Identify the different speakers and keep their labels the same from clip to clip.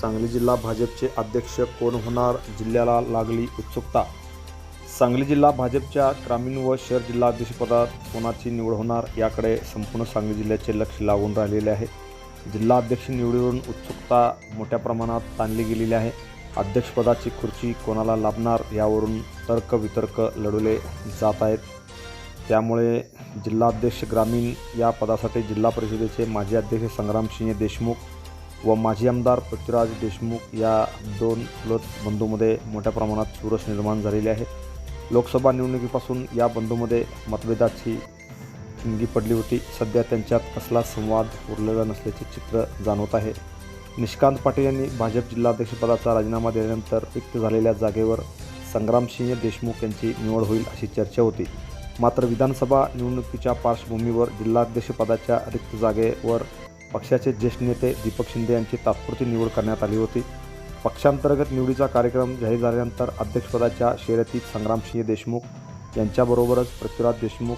Speaker 1: सांगली जिल्हा भाजपचे अध्यक्ष कोण होणार जिल्ह्याला लागली उत्सुकता? सांगली जिल्हा भाजपच्या ग्रामीण व शहर जिल्हाध्यक्षपदात कोणाची निवड होणार याकडे संपूर्ण सांगली जिल्ह्याचे लक्ष लागून राहिलेले आहे. जिल्हा अध्यक्ष निवडीवरून उत्सुकता मोठ्या प्रमाणात ताणली गेलेली आहे. अध्यक्षपदाची खुर्ची कोणाला लाभणार यावरून तर्कवितर्क लढवले जात आहेत. त्यामुळे जिल्हाध्यक्ष ग्रामीण या पदासाठी जिल्हा परिषदेचे माजी अध्यक्ष संग्रामसिंह देशमुख व माजी आमदार पृथ्वीराज देशमुख या दोन चुलत बंधूमध्ये मोठ्या प्रमाणात चुरस निर्माण झालेली आहे लोकसभा निवडणुकीपासून या बंधूमध्ये मतभेदाची चिंगी पडली होती. सध्या त्यांच्यात कसला संवाद उरलेला नसल्याचे चित्र जाणवत आहे. निष्कांत पाटील यांनी भाजप जिल्हाध्यक्षपदाचा राजीनामा दिल्यानंतर रिक्त झालेल्या जागेवर संग्रामसिंह देशमुख यांची निवड होईल अशी चर्चा होती. मात्र विधानसभा निवडणुकीच्या पार्श्वभूमीवर जिल्हाध्यक्षपदाच्या रिक्त जागेवर पक्षाचे ज्येष्ठ नेते दीपक शिंदे यांची तात्पुरती निवड करण्यात आली होती. पक्षांतर्गत निवडीचा कार्यक्रम जाहीर झाल्यानंतर अध्यक्षपदाच्या शर्यतीत संग्रामसिंह देशमुख यांच्याबरोबरच पृथ्वीराज देशमुख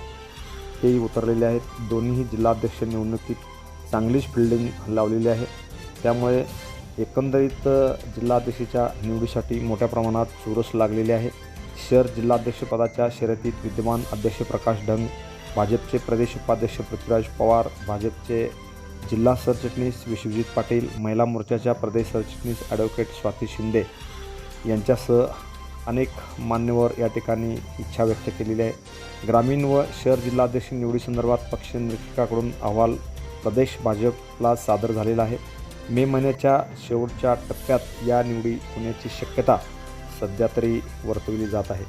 Speaker 1: हेही उतरलेले आहेत. दोन्हीही जिल्हाध्यक्ष निवडणुकीत चांगलीच फिल्डिंग लावलेली आहे. त्यामुळे एकंदरीत अ, जिल्हाध्यक्षाच्या निवडीसाठी मोठ्या प्रमाणात चुरस लागलेली आहे. शहर जिल्हाध्यक्षपदाच्या शर्यतीत विद्यमान अध्यक्ष प्रकाश ढंग भाजपचे प्रदेश उपाध्यक्ष पृथ्वीराज पवार भाजपचे जिल्हा सरचिटणीस विश्वजित पाटील महिला मोर्चाच्या प्रदेश सरचिटणीस ॲडव्होकेट स्वाती शिंदे यांच्यासह अनेक मान्यवर या ठिकाणी इच्छा व्यक्त केलेली आहे. ग्रामीण व शहर जिल्हाध्यक्ष निवडीसंदर्भात पक्ष निरीक्षकाकडून अहवाल प्रदेश भाजपला सादर झालेला आहे. मे महिन्याच्या शेवटच्या टप्प्यात या निवडी होण्याची शक्यता सध्या तरी वर्तवली जात आहे.